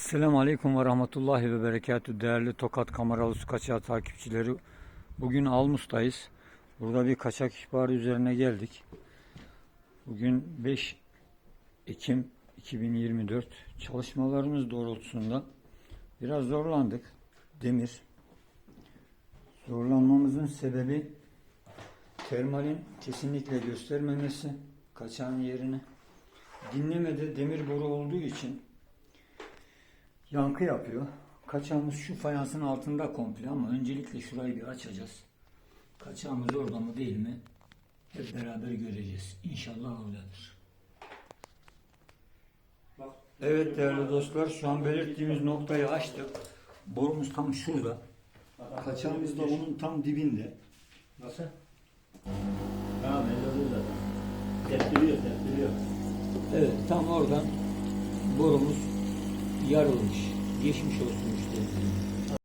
Esselamu Aleyküm ve Rahmetullahi ve Berekatü değerli Tokat Kameralı Su Kaçağı takipçileri. Bugün Almus'tayız. Burada bir kaçak ihbarı üzerine geldik. Bugün 5 Ekim 2024 çalışmalarımız doğrultusunda biraz zorlandık. Demir. Zorlanmamızın sebebi termalin kesinlikle göstermemesi kaçağın yerini. Dinlemede demir boru olduğu için yankı yapıyor. Kaçağımız şu fayansın altında komple ama öncelikle şurayı bir açacağız. Kaçağımız orada mı değil mi? Hep beraber göreceğiz. İnşallah oradadır. Evet değerli dostlar şu an belirttiğimiz noktayı açtık. Borumuz tam şurada. Kaçağımız da onun tam dibinde. Nasıl? Tamam oluyor zaten. Tepkiliyor, tepkiliyor. Evet tam oradan borumuz yarılmış. Geçmiş olsun müşterimize.